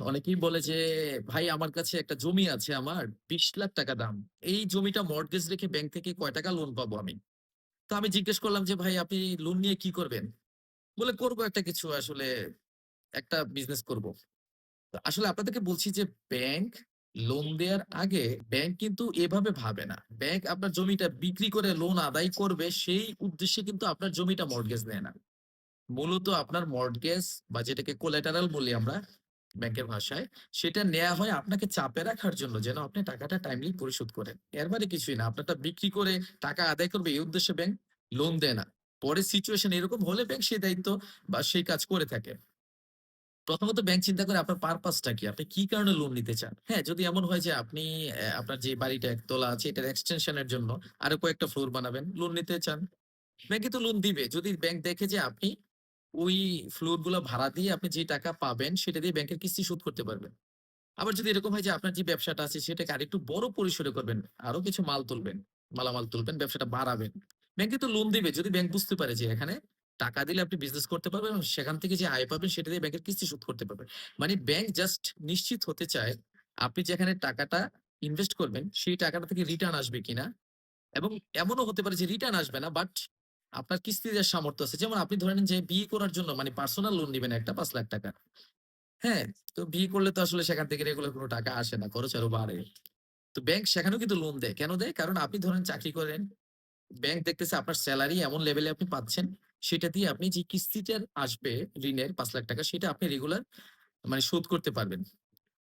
অনেকেই বলে যে, ভাই, আমার কাছে একটা জমি আছে আমার, বিশ লাখ টাকা দাম। এই জমিটা মর্টগেজ রেখে ব্যাংক থেকে কয় টাকা লোন পাবো আমি? তো আমি জিজ্ঞেস করলাম যে, ভাই, আপনি লোন নিয়ে কি করবেন? বলে, করব একটা কিছু আসলে, একটা বিজনেস করব। আসলে আপনাদেরকে বলছি যে ব্যাংক লোন দেওয়ার আগে ব্যাংক কিন্তু এভাবে ভাবে না। ব্যাংক আপনার জমিটা বিক্রি করে লোন আদায় করবে, সেই উদ্দেশ্যে কিন্তু আপনার জমিটা মর্টগেজ দেয় না। মূলত আপনার মর্টগেজ বা যেটাকে কোলেটারাল বলি আমরা ব্যাংকের ভাষায়, সেটা নেওয়া হয় আপনাকে চাপে রাখার জন্য যেন আপনি টাকাটা টাইমলি পরিশোধ করেন। এর মানে কিছুই না। আপনারটা বিক্রি করে টাকা আদায় করবে এই উদ্দেশ্যে ব্যাংক লোন দেয় না। পরে সিচুয়েশন এরকম হলে ব্যাংক সেই দায়িত্ব বা সেই কাজ করে থাকে। প্রথমত ব্যাংক চিন্তা করে আপনার পারপাসটা কি? আপনি কি কারণে লোন নিতে চান? হ্যাঁ যদি এমন হয় যে আপনি আপনার যে বাড়িটা একতলা আছে এটার এক্সটেনশনের জন্য আরও কয়েকটা ফ্লোর বানাবেন লোন নিতে চান। ব্যাংকে তো লোন দিবে। যদি ব্যাংক দেখে যে আপনি ওই ফ্লোরগুলো ভাড়া দিয়ে আপনি যে টাকা পাবেন, সেটা দিয়ে ব্যাংকের কিস্তি শোধ করতে পারবেন। আবার যদি এরকম হয় যে আপনার যে ব্যবসাটা আছে, সেটাকে আরেকটু বড় পরিসরে করবেন, আরও কিছু মাল তুলবেন, মালামাল তুলবেন, ব্যবসাটা বাড়াবেন। ব্যাংকে তো লোন দিবে, যদি ব্যাংক বুঝতে পারে যে এখানে টাকা দিলে আপনি বিজনেস করতে পারবেন সেখান থেকে যে আয় পাবেন, সেটা দিয়ে ব্যাংকের কিস্তি শোধ করতে পারবেন। মানে ব্যাংক জাস্ট নিশ্চিত হতে চায়, আপনি যেখানে টাকাটা ইনভেস্ট করবেন, সেই টাকাটা থেকে রিটার্ন আসবে কিনা? এবং এমনও হতে পারে যে রিটার্ন আসবে না বাট আপনার কিস্তি দেওয়ার সামর্থ্য আছে, যেমন আপনি ধরেন যে বিয়ে করার জন্য মানে পার্সোনাল লোন নেবেন একটা পাঁচ লাখ টাকা। হ্যাঁ তো বিয়ে করলে তো আসলে সেখান থেকে রেগুলার কোনো টাকা আসে না, খরচ আরও বাড়ে। তো ব্যাংক সেখানেও কিন্তু লোন দেয়। কেন দেয়? কারণ আপনি ধরেন চাকরি করেন ব্যাংক দেখতেছে আপনার স্যালারি এমন লেভেলে আপনি পাচ্ছেন, সেটা দিয়ে আপনি যে কিস্তিটা আসবে ঋণের পাঁচ লাখ টাকা, সেটা আপনি রেগুলার মানে শোধ করতে পারবেন।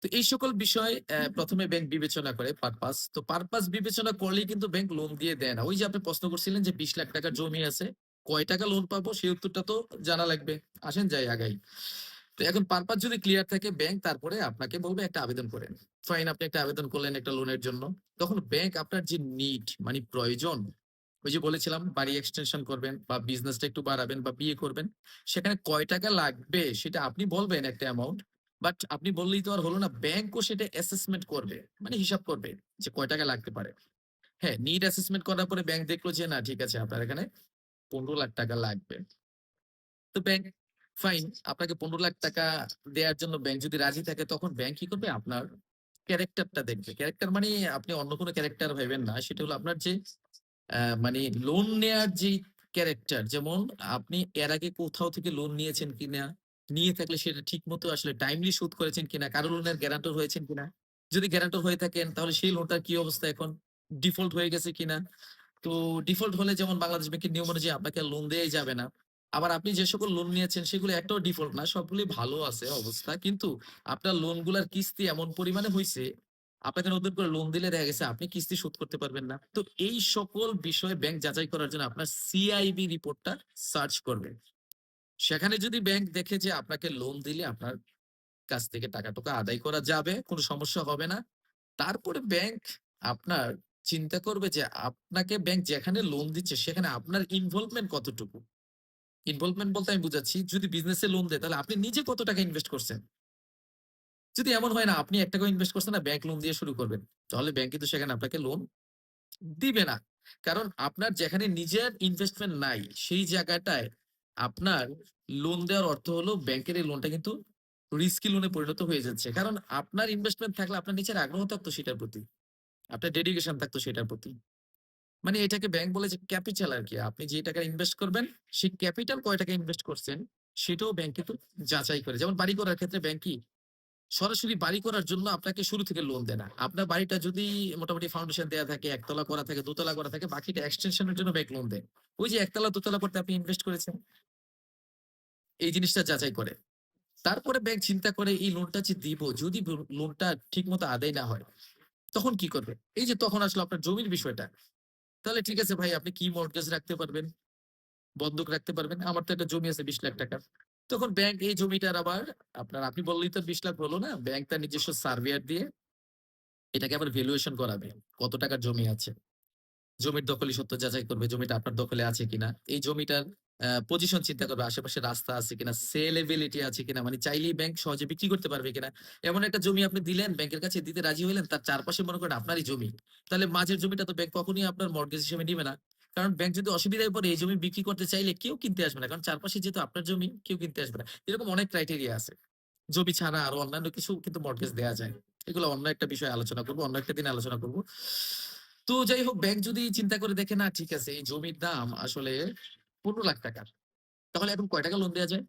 তো এই সকল বিষয় প্রথমে ব্যাংক বিবেচনা করে পারপাস তো পারপাস বিবেচনা করলেই কিন্তু ব্যাংক লোন দিয়ে দেয় না। ওই যে আপনি প্রশ্ন করছিলেন যে বিশ লাখ টাকার জমি আছে কয় টাকা লোন পাবো? সেই উত্তরটা তো জানা লাগবে। আসেন যাই আগাই। তো এখন পারপাস যদি ক্লিয়ার থাকে ব্যাংক তারপরে আপনাকে বলবে একটা আবেদন করেন ফাইন আপনি একটা আবেদন করলেন একটা লোনের জন্য। তখন ব্যাংক আপনার যে নিড মানে প্রয়োজন ওই যে বলেছিলাম বাড়ি এক্সটেনশন করবেন বা বিজনেসটা একটু বাড়াবেন বা বিয়ে করবেন সেখানে কয় টাকা লাগবে সেটা আপনি বলবেন একটা অ্যামাউন্ট বাট আপনি বললেই তো আর হলো না ব্যাংকও সেটা অ্যাসেসমেন্ট করবে মানে হিসাব করবে যে কয় টাকা লাগতে পারে। হ্যাঁ নিড অ্যাসেসমেন্ট করার পরে ব্যাংক দেখল যে না, ঠিক আছে, আপনার এখানে পনেরো লাখ টাকা লাগবে। তো ব্যাংক ফাইন আপনাকে পনেরো লাখ টাকা দেওয়ার জন্য ব্যাংক যদি রাজি থাকে, তখন ব্যাংক কি করবে? আপনার ক্যারেক্টারটা দেখবে। ক্যারেক্টার মানে আপনি অন্য কোনো ক্যারেক্টার ভাবেন না, সেটা হলো আপনার যে মানে লোন নেয়ার যে ক্যারেক্টার যেমন আপনি এর আগে কোথাও থেকে লোন নিয়েছেন কিনা নিয়ে থাকলে সেটা ঠিক মতো আসলে টাইমলি শোধ করেছেন কিনা কারও লোনের গ্যারান্টর হয়েছেন কিনা? যদি গ্যারান্টর হয়ে থাকেন, তাহলে সেই লোনটার কি অবস্থা এখন? ডিফল্ট হয়ে গেছে কিনা? তো ডিফল্ট হলে যেমন বাংলাদেশ ব্যাংকের নিয়ম অনুযায়ী আপনাকে লোন দেওয়াই যাবে না। আবার আপনি যে সকল লোন নিয়েছেন, সেগুলো একটাও ডিফল্ট না সবগুলি ভালো আছে অবস্থা। কিন্তু আপনার লোনগুলার কিস্তি এমন পরিমাণে হয়েছে আপনাকে নতুন করে লোন দিলে দেখা গেছে আপনি কিস্তি শোধ করতে পারবেন না। তো এই সকল বিষয়ে ব্যাংক যাচাই করার জন্য আপনার সিআইবি রিপোর্টটা সার্চ করবে সেখানে যদি ব্যাংক দেখে যে আপনাকে লোন দিলে আপনার কাছ থেকে টাকা টাকা আদায় করা যাবে, কোনো সমস্যা হবে না। তারপরে ব্যাংক আপনার চিন্তা করবে যে আপনাকে ব্যাংক যেখানে লোন দিচ্ছে সেখানে আপনার ইনভলভমেন্ট কতটুকু? ইনভলভমেন্ট বলতে আমি বুঝাচ্ছি, যদি বিজনেসে লোন দেয় তাহলে আপনি নিজে কত টাকা ইনভেস্ট করছেন? যদি এমন হয় না, আপনি এক টাকা ইনভেস্ট করছেন না ব্যাংক লোন দিয়ে শুরু করবেন। তাহলে ব্যাংক কিন্তু সেখানে আপনাকে লোন দিবে না। কারণ আপনার যেখানে নিজের ইনভেস্টমেন্ট নাই, সেই জায়গাটায় আপনার লোন দেওয়ার অর্থ হলো ব্যাংকের এই লোনটা কিন্তু রিস্কি লোনে পরিণত হয়ে যাচ্ছে। কারণ আপনার ইনভেস্টমেন্ট থাকলে আপনার নিজের আগ্রহ থাকতো সেটার প্রতি, আপনার ডেডিকেশন থাকতো সেটার প্রতি। মানে এটাকে ব্যাংক বলে যে ক্যাপিটাল আর কি। আপনি যে টাকা ইনভেস্ট করবেন, সেই ক্যাপিটাল কয় টাকা ইনভেস্ট করছেন, সেটাও ব্যাংক কিন্তু যাচাই করে। যেমন বাড়ি করার ক্ষেত্রে ব্যাংক কি, সরাসরি বাড়ি করার জন্য আপনাকে শুরু থেকে লোন দেয় না। আপনার বাড়িটা যদি মোটামুটি ফাউন্ডেশন দেওয়া থাকে, একতলা করা থাকে, দোতলা করা থাকে, বাকিটা এক্সটেনশনের জন্য ব্যাংক লোন দেয়। ওই যে একতলা দোতলা করতে আপনি ইনভেস্ট করেছেন এই জিনিসটা যাচাই করে। তারপরে ব্যাংক চিন্তা করে, এই লোনটা যে দিব, যদি লোনটা ঠিক মতো আদায় না হয়, তখন কি করবে? এই যে তখন আসলে আপনার জমির বিষয়টা। তাহলে ঠিক আছে ভাই, আপনি কি মর্টগেজ রাখতে পারবেন? বন্ধক রাখতে পারবেন? আমার তো একটা জমি আছে বিশ লাখ টাকা তখন ব্যাংক এই জমিটার আবার, আপনার আপনি বললেই তো বিশ লাখ হলো না ব্যাংক তার নিজস্ব সার্ভেয়ার দিয়ে এটাকে আবার ভ্যালুয়েশন করাবে, কত টাকার জমি আছে। জমির দখলি সত্য যাচাই করবে, জমিটা আপনার দখলে আছে কিনা, এই জমিটার পজিশন চিন্তা করবে, আশেপাশে রাস্তা আছে কিনা সেলেবিলিটি আছে কিনা মানে চাইলেই ব্যাংক সহজে বিক্রি করতে পারবে কিনা এমন একটা জমি আপনি দিলেন ব্যাংকের কাছে দিতে রাজি হলেন, তার চারপাশে মনে করেন আপনারই জমি, তাহলে মাঝের জমিটা তো ব্যাংক কখনই আপনার মর্গেজ হিসেবে নিবে না কারণ ব্যাংক যদি অসুবিধায় পড়ে, এই জমি বিক্রি করতে চাইলে কেউ কিনতে আসবে না, কারণ চারপাশে যেহেতু আপনার জমি, কেউ কিনতে আসবে না এরকম অনেক ক্রাইটেরিয়া আছে জমি ছাড়া আরও অন্যান্য কিছু কিন্তু মর্টগেজ দেওয়া যায়। এগুলো অন্য একটা বিষয়ে আলোচনা করব, অন্য একটা দিন আলোচনা করব। তো যাই হোক ব্যাংক যদি চিন্তা করে দেখে না ঠিক আছে এই জমির দাম আসলে ৳১৫,০০,০০০ তাহলে এখন কয় টাকা লোন দেওয়া যায়?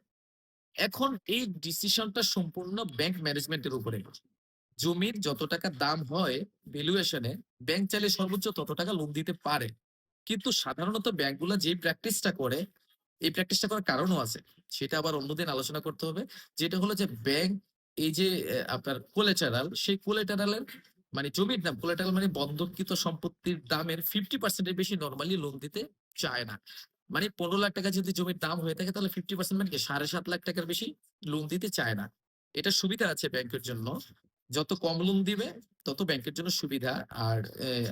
এখন এই ডিসিশনটা সম্পূর্ণ ব্যাংক ম্যানেজমেন্টের উপরে। জমির যত টাকা দাম হয় ভ্যালুয়েশনে ব্যাংক চাইলে সর্বোচ্চ তত টাকা লোন দিতে পারে। কিন্তু সাধারণত ব্যাংকগুলা যেই প্র্যাকটিসটা করে, এই প্র্যাকটিসটা করার কারণও আছে। সেটা আবার অন্যদিন আলোচনা করতে হবে। যেটা হলো যে ব্যাংক এই যে আপনার কোলাটেরাল সেই কোলাটেরাল এর মানে জমির দাম কোলাটেরাল মানে বন্ধককৃত সম্পত্তির দামের 50% এর বেশি নরমালি লোন দিতে চায় না। মানে ৳১৫,০০,০০০ যদি জমির দাম হয়ে থাকে তাহলে 50% মানে কি ৳৭,৫০,০০০ র বেশি লোন দিতে চায় না। এটা সুবিধা আছে ব্যাংকের জন্য। যত কম লোন দিবে তত ব্যাংকের জন্য সুবিধা। আর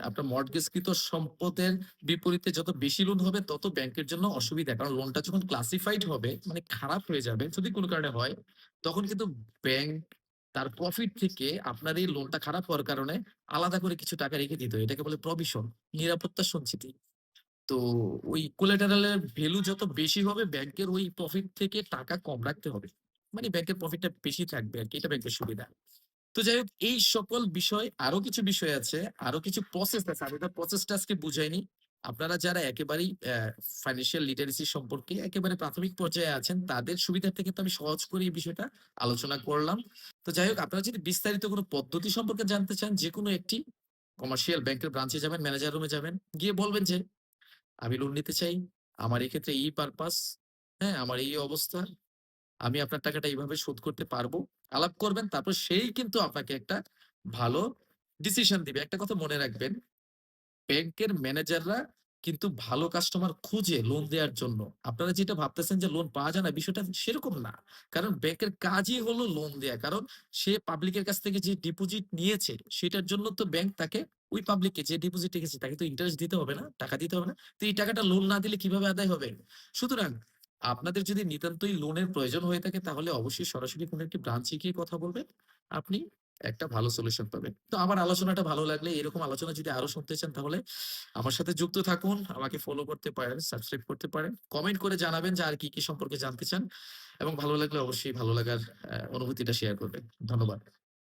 আপনার মর্টগেজকৃত সম্পদের বিপরীতে যত বেশি লোন হবে তত ব্যাংকের জন্য অসুবিধা। কারণ লোনটা যখন ক্লাসিফাইড হবে মানে খারাপ হয়ে যাবে যদি কোনো কারণে হয়, তখন কিন্তু ব্যাংক তার প্রফিট থেকে আপনার এই লোনটা খারাপ হওয়ার কারণে আলাদা করে কিছু টাকা রেখে দিত। এটাকে বলে প্রভিশন, নিরাপত্তা সঞ্চিতি। তো ওই কোলাটেরাল এর ভ্যালু যত বেশি হবে ব্যাংকের ওই প্রফিট থেকে টাকা কম রাখতে হবে। মানে ব্যাংকের প্রফিটটা বেশি থাকবে আর কি এটা ব্যাংকের সুবিধা। তো যাই হোক এই সকল বিষয় আরও কিছু বিষয় আছে, আরও কিছু প্রসেস আছে। আমি তো প্রসেসটা আজকে বুঝাইনি। আপনারা যারা একেবারেই ফাইন্যান্সিয়াল লিটারেসি সম্পর্কে একেবারে প্রাথমিক পর্যায়ে আছেন তাদের সুবিধার্থে কিন্তু আমি সহজ করে এই বিষয়টা আলোচনা করলাম। তো যাই হোক আপনারা যদি বিস্তারিত কোনো পদ্ধতি সম্পর্কে জানতে চান যেকোনো একটি কমার্শিয়াল ব্যাংকের ব্রাঞ্চে যাবেন, ম্যানেজার রুমে যাবেন। গিয়ে বলবেন যে, "আমি লোন নিতে চাই। আমার এক্ষেত্রে এই পারপাস, হ্যাঁ? আমার এই অবস্থা। আমি আপনার টাকাটা এইভাবে শোধ করতে পারব।" আলাপ করবেন। তারপর সেই কিন্তু আপনাকে একটা ভালো ডিসিশন দিবে। একটা কথা মনে রাখবেন, ব্যাংকের ম্যানেজাররা কিন্তু ভালো কাস্টমার খুঁজে লোন দেওয়ার জন্য। আপনারা যেটা ভাবতেছেন যে লোন পাওয়া যায় না, বিষয়টা সেরকম না। কারণ ব্যাংকের কাজই হলো লোন দেয়া। কারণ সে পাবলিকের কাছ থেকে যে ডিপোজিট নিয়েছে, সেটার জন্য তো ব্যাংক তাকে ওই পাবলিককে যে ডিপোজিট রেখেছে, তাকে তো ইন্টারেস্ট দিতে হবে না? টাকা দিতে হবে না? তো এই টাকাটা লোন না দিলে কীভাবে আদায় হবে? সুতরাং আপনাদের যদি নিতান্তই লোনের প্রয়োজন হয়ে থাকে, তাহলে অবশ্যই সরাসরি কোনো একটি ব্রাঞ্চে গিয়ে কথা বলবেন। আপনি একটা ভালো সলিউশন পাবেন। তো আমার আলোচনাটা ভালো লাগলে এরকম আলোচনা যদি আরও শুনতে চান তাহলে আমার সাথে যুক্ত থাকুন। আমাকে ফলো করতে পারেন, সাবস্ক্রাইব করতে পারেন। কমেন্ট করে জানাবেন যে আর কি, কি সম্পর্কে জানতে চান এবং ভালো লাগলে অবশ্যই ভালো লাগার অনুভূতিটা শেয়ার করবেন। ধন্যবাদ।